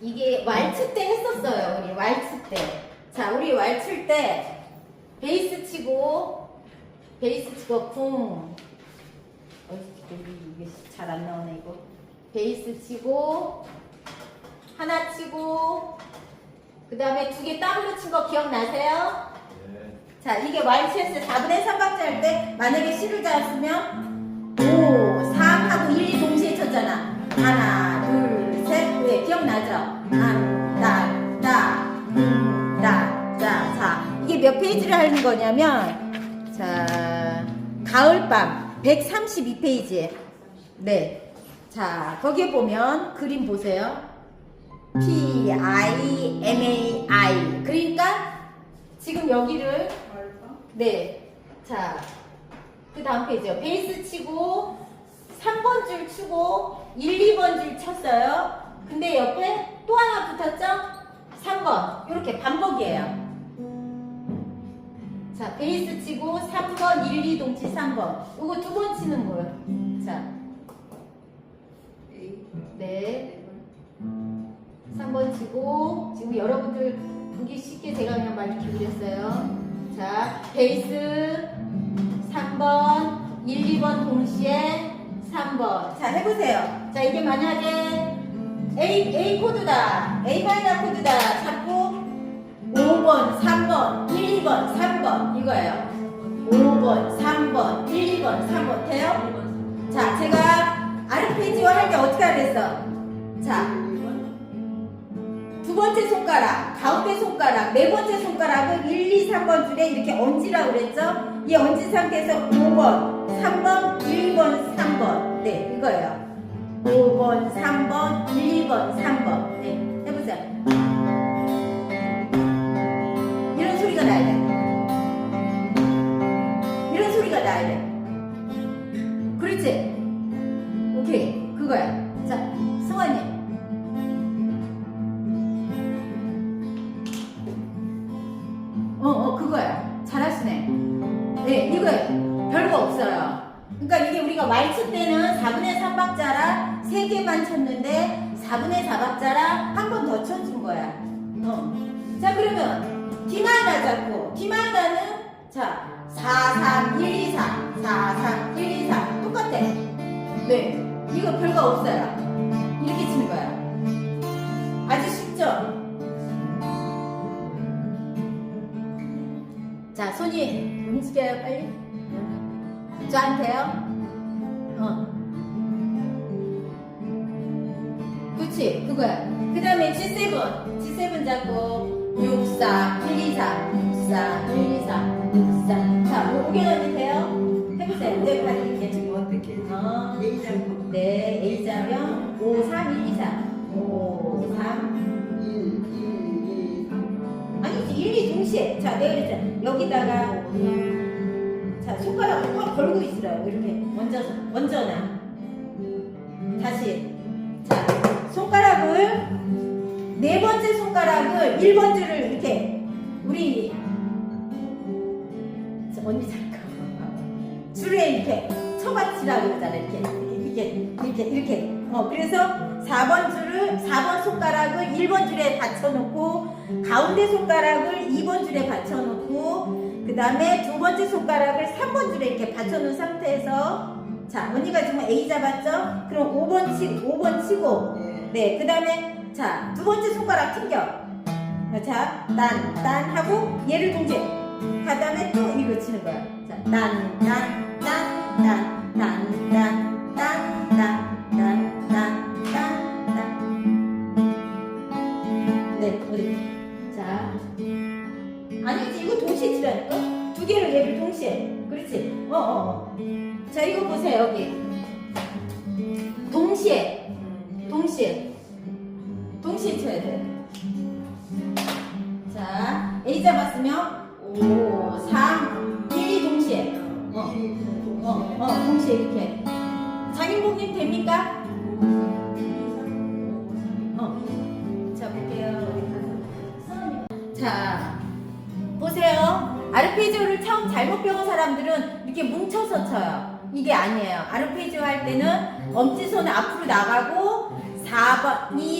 이게 왈츠 때 했었어요. 우리 왈츠 때. 자, 우리 왈츠 때 베이스 치고 베이스 치고 쿵. 어이, 이게 잘 안 나오네 이거. 베이스 치고 하나 치고 그 다음에 두개 더블로 친 거 기억나세요? 네. 자, 이게 YCS 4분의 3박자 할 때 만약에 C를 잡았으면 하는 거냐면 자, 가을밤 132페이지. 네. 자, 거기에 보면 그림 보세요. P, I, M, A, I. 그러니까 지금 여기를 네. 자, 그 다음 페이지요. 베이스 치고 3번 줄 치고 1, 2번 줄 쳤어요. 근데 옆에 또 하나 붙었죠? 3번. 이렇게 반복이에요. 자, 베이스 치고 3번, 1, 2 동치 3번. 이거 두 번 치는 거예요. 자, 네. 3번 치고 지금 여러분들 보기 쉽게 제가 그냥 말 이렇게 그렸어요. 자, 베이스 3번, 1, 2번 동시에 3번. 자, 해보세요. 자, 이게 만약에 A, A 코드다. A 마이너 코드다. 잡고 5번, 3번, 1, 2번, 3번. 이거예요. 5번, 3번, 1, 2번, 3번. 돼요? 자, 제가 아르페지오 할 때 어떻게 하랬어? 자, 두 번째 손가락, 가운데 손가락, 네 번째 손가락을 1, 2, 3번 줄에 이렇게 얹으라고 그랬죠? 이 얹은 상태에서 5번, 3번, 1, 2번, 3번. 네, 이거예요. 5번, 3번, 1, 2번, 3번. 네, 해보세요. 말치 때는 4분의 3박자라 3개만 쳤는데 4분의 4박자라 한 번 더 쳐준 거야. 어. 자, 그러면 디마이너 잡고, 디마이너는 자, 4, 3, 1, 2, 4, 4, 3, 1, 2, 4. 똑같아. 네, 이거 별거 없어요. 이렇게 치는 거야. 아주 쉽죠? 자, 손이 움직여요, 빨리. 저한테요. 어. 그치, 그거야. 그 다음에 G7. G7 잡고, 6, 4, 1, 2, 4, 6, 4, 1, 2, 4, 6, 4. 자, 뭐, 5개 넣으면 돼요? 해보세요. 네, 받을게요. 지금 어떻게. 어. A 잡고 네, A 자면 5, 3, 1, 2, 4. 5, 3, 1, 2, 3 아니지 1, 2 동시에 자 내가 그랬잖아 여기다가 꽉 있으라고 이렇게 얹어서 얹어놔 다시. 자 손가락을 네 번째 손가락을 1번 줄을 이렇게 우리 자, 언니 잠깐 줄에 이렇게 쳐받치라고 그러잖아 이렇게 이렇게 이렇게 이렇게. 어 그래서 4번 줄을 4번 손가락을 1번 줄에 받쳐놓고 가운데 손가락을 2번 줄에 받쳐놓고 그 다음에 두 번째 손가락을 3번 줄에 이렇게 받쳐놓은 상태에서 자 언니가 지금 A 잡았죠? 그럼 5번 치 5번 치고. 네그 다음에 자 두 번째 손가락 튕겨. 자딴딴 하고 얘를 동시에. 그 다음에 또 이거 치는 거야. 자딴딴딴딴딴딴 2 잡았으면 5, 4, 1이 동시에. 어, 어, 어, 동시에 이렇게. 장인복님 됩니까? 어. 자, 볼게요. 자, 보세요. 아르페지오를 처음 잘못 배운 사람들은 이렇게 뭉쳐서 쳐요. 이게 아니에요. 아르페지오 할 때는 엄지손 앞으로 나가고 4번, 2,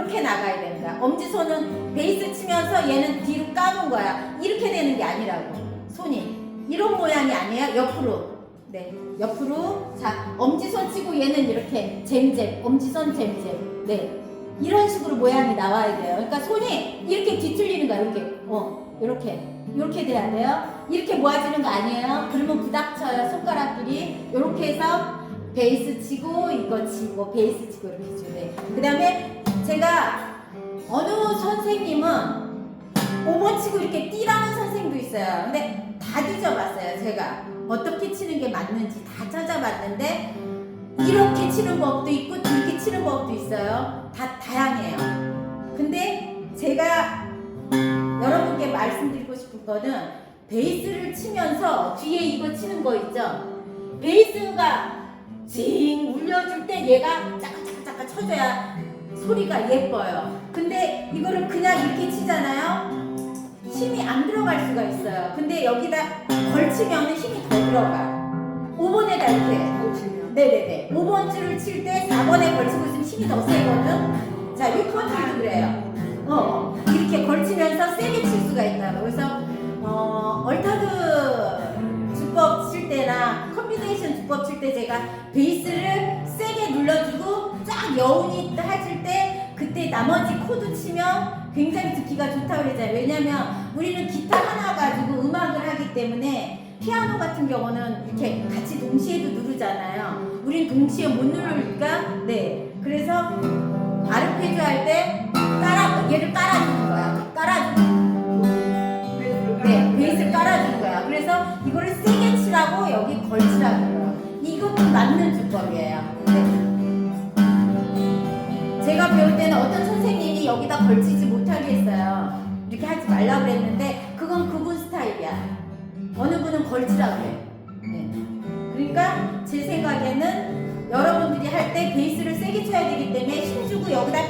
이 이렇게 나가야 거야 엄지손은 베이스 치면서 얘는 뒤로 까는 거야. 이렇게 되는 게 아니라고. 손이 이런 모양이 아니야. 옆으로. 네 옆으로. 자 엄지손 치고 얘는 이렇게 잼잼 엄지손 잼잼. 네 이런 식으로 모양이 나와야 돼요. 그러니까 손이 이렇게 뒤틀리는 거야. 이렇게. 어 이렇게. 이렇게 돼야 돼요. 이렇게 모아지는 거 아니에요. 그러면 부닥쳐요. 손가락들이. 이렇게 해서 베이스 치고 이거 치고 베이스 치고 이렇게 치고. 네. 그 다음에 제가 어느 선생님은 5번 치고 이렇게 뛰라는 선생님도 있어요. 근데 다 뒤져봤어요 제가. 어떻게 치는 게 맞는지 다 찾아봤는데 이렇게 치는 법도 있고 이렇게 치는 법도 있어요. 다 다양해요. 근데 제가 여러분께 말씀드리고 싶은 거는 베이스를 치면서 뒤에 이거 치는 거 있죠? 베이스가 징 울려줄 때 얘가 짜까짜까짜까 쳐줘야 소리가 예뻐요. 근데 이거를 그냥 이렇게 치잖아요. 힘이 안 들어갈 수가 있어요. 근데 여기다 걸치면 힘이 더 들어가. 5번에다 이렇게. 네네네. 5번 줄을 칠 때 4번에 걸치고 있으면 힘이 더 세거든. 자, 6번 줄도 그래요. 어, 이렇게 걸치면서 세게 칠 수가 있다고. 그래서, 어, 얼타드 주법 칠 때나 컨비네이션 주법 칠 때 제가 베이스를 세게 눌러주고 쫙 여운이 나머지 코드 치면 굉장히 듣기가 좋다고 그러잖아요. 왜냐면 우리는 기타 하나 가지고 음악을 하기 때문에 피아노 같은 경우는 이렇게 같이 동시에도 누르잖아요. 우린 동시에 못 누르니까 네. 그래서 아르페지오 할때 깔아 얘를 깔아주는 거야. 깔아주는 베이스를 네. 베이스를 깔아주는 거야. 그래서 이거를 세게 치라고 여기 걸치라는 거야. 이것도 맞는 주법이에요. 네. 제가 배울 때는 어떤 여기다 걸치지 못하게 했어요. 이렇게 하지 말라고 그랬는데 그건 그분 스타일이야. 어느 분은 걸치라고 그래. 네. 그러니까 제 생각에는 여러분들이 할 때 베이스를 세게 쳐야 되기 때문에 힘 주고 여기다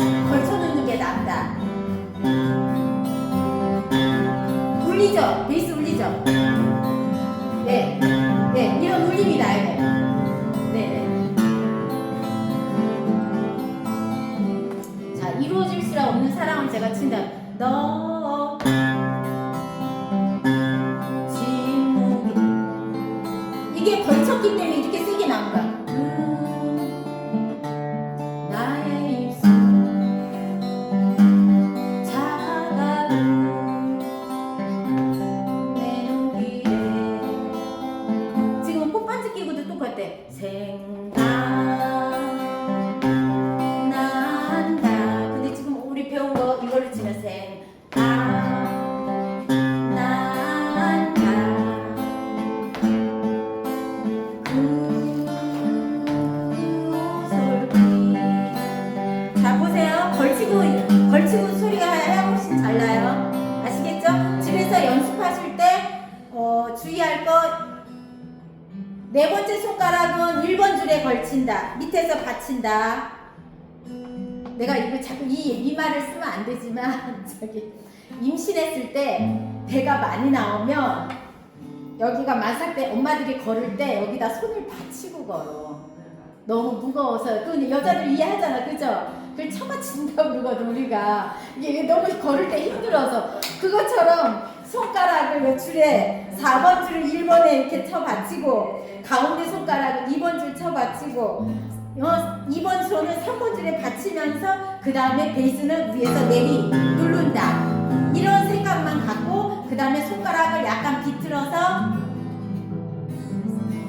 이게 걸쳤기 때문에 이렇게 세게 나온 거야. 안 되지만 저기 임신했을 때 배가 많이 나오면 여기가 마살 때 엄마들이 걸을 때 여기다 손을 받치고 걸어. 너무 무거워서. 그 여자들 이해하잖아. 그죠? 그걸 쳐맞춘다고 그러거든 우리가. 이게 너무 걸을 때 힘들어서. 그것처럼 손가락을 요 줄에 4번 줄을 1번에 이렇게 쳐받치고 가운데 손가락을 2번 줄 쳐받치고 어, 2번 손은 3번 줄에 받치면서 그 다음에 베이스는 위에서 내리 누른다. 이런 생각만 갖고 그 다음에 손가락을 약간 비틀어서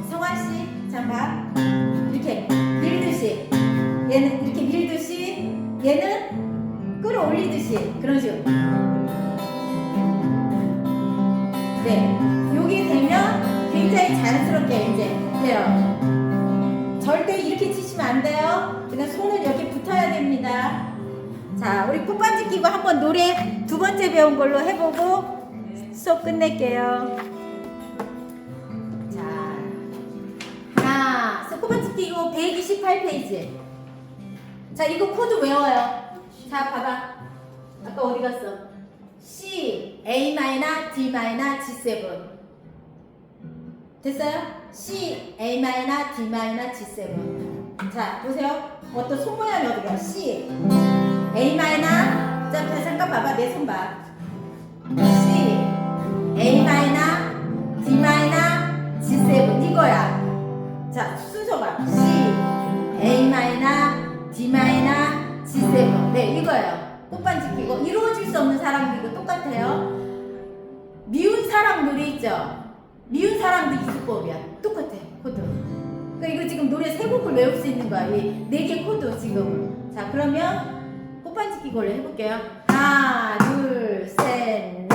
성환씨 잠깐. 이렇게 밀듯이. 얘는 이렇게 밀듯이. 얘는 끌어올리듯이. 그런 식으로. 네. 요게 되면 굉장히 자연스럽게 이제 돼요 절대 이렇게 치시면 안 돼요 그냥 손을 여기 붙어야 됩니다 자 우리 꽃반지 끼고 한번 노래 두 번째 배운 걸로 해보고 수업 끝낼게요 자 하나, 꽃반지 끼고 128페이지. 자, 이거 코드 외워요. 자, 봐봐. 아까 어디 갔어? C, A 마이너, D 마이너, G7. 됐어요? C, A 마이너, D 마이너, G7. 자, 보세요. 어떤 손 모양이 어디가? C. A 마이너. 자, 잠깐 봐봐. 내 손 봐. C. A 마이너. D 마이너. G7. 이거야. 자, 순서 봐. C. A 마이너. D 마이너. G7. 네, 이거예요. 꽃반지 끼고 이루어질 수 없는 이거 똑같아요. 미운 노래 있죠? 미운 사랑도 이수법이야. 똑같아. 코드. 그러니까 이거 지금 노래 세 곡을 외울 수 있는 거야. 이네개 코드 지금. 자, 그러면 꽃반지 끼고 원래 해볼게요. 하나, 둘, 셋,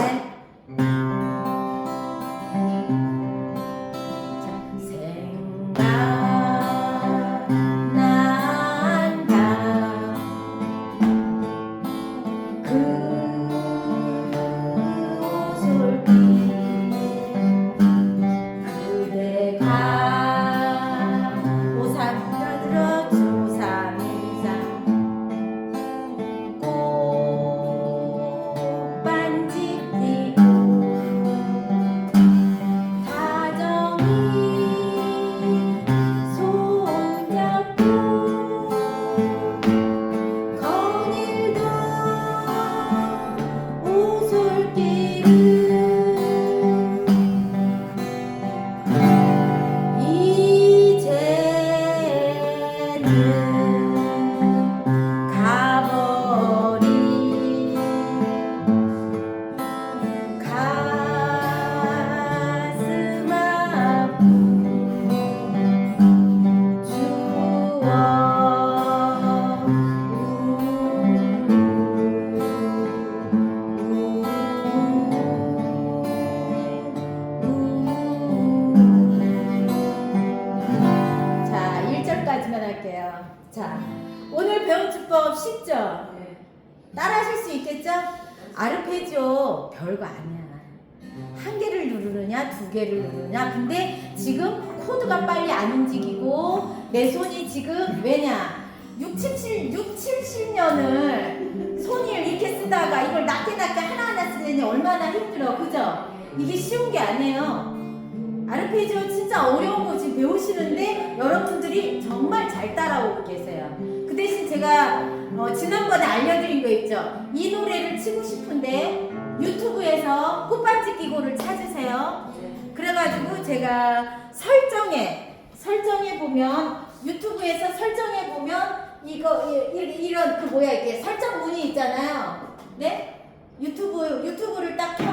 내 손이 지금 왜냐? 6, 7, 6, 70년을 손을 이렇게 쓰다가 이걸 낮게 낮게 하나하나 쓰느니 얼마나 힘들어. 그죠? 이게 쉬운 게 아니에요. 아르페지오 진짜 어려운 거 지금 배우시는데 여러분들이 정말 잘 따라오고 계세요. 그 대신 제가 어, 지난번에 알려드린 거 있죠. 이 노래를 치고 싶은데 유튜브에서 꽃반지 끼고를 찾으세요. 그래가지고 제가 설정에 설정에 보면 유튜브에서 설정에 보면 이거 이런 그 뭐야 이게 설정 문이 있잖아요. 네? 유튜브 유튜브를 딱 켜.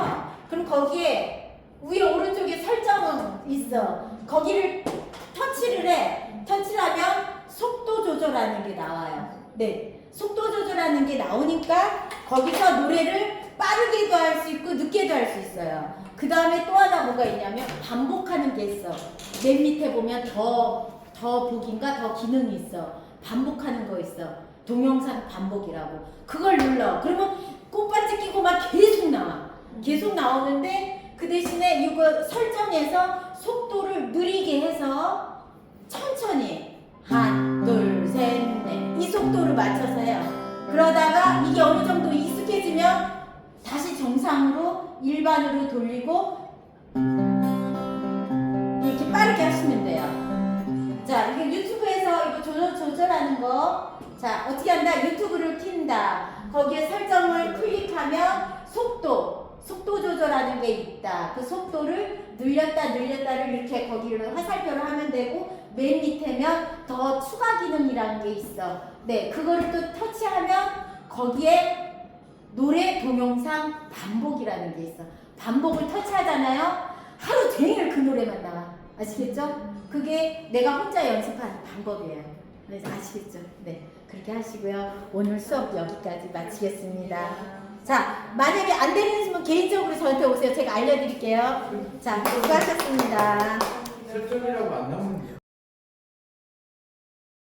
그럼 거기에 위에 오른쪽에 설정은 있어. 거기를 터치를 해. 터치를 하면 속도 조절하는 게 나와요. 네. 속도 조절하는 게 나오니까 거기서 노래를 빠르게도 할 수 있고 늦게도 할 수 있어요. 그 다음에 또 하나 뭐가 있냐면 반복하는 게 있어. 맨 밑에 보면 더, 더 보기인가 더 기능이 있어. 반복하는 거 있어. 동영상 반복이라고. 그걸 눌러. 그러면 꽃받지 끼고 막 계속 나와. 계속 나오는데 그 대신에 이거 설정해서 속도를 느리게 해서 천천히 한, 둘, 셋, 넷. 이 속도를 맞춰서 해요. 그러다가 이게 어느 정도 익숙해지면 다시 정상으로 일반으로 돌리고 이렇게 빠르게 하시면 돼요. 자, 이게 유튜브에서 이거 조절, 조절하는 거. 자, 어떻게 한다? 유튜브를 킨다. 거기에 설정을 클릭하면 속도, 속도 조절하는 게 있다. 그 속도를 늘렸다, 늘렸다를 이렇게 거기를 화살표를 하면 되고, 맨 밑에면 더 추가 기능이라는 게 있어. 네, 그거를 또 터치하면 거기에 노래 동영상 반복이라는 게 있어. 반복을 터치하잖아요. 하루 종일 그 노래만 나와. 아시겠죠? 그게 내가 혼자 연습하는 방법이에요. 그래서 아시겠죠? 네. 그렇게 하시고요. 오늘 수업 여기까지 마치겠습니다. 자, 만약에 안 되는 분 개인적으로 저한테 오세요. 제가 알려드릴게요. 자, 수고하셨습니다. 설정이라고 안 나오는데.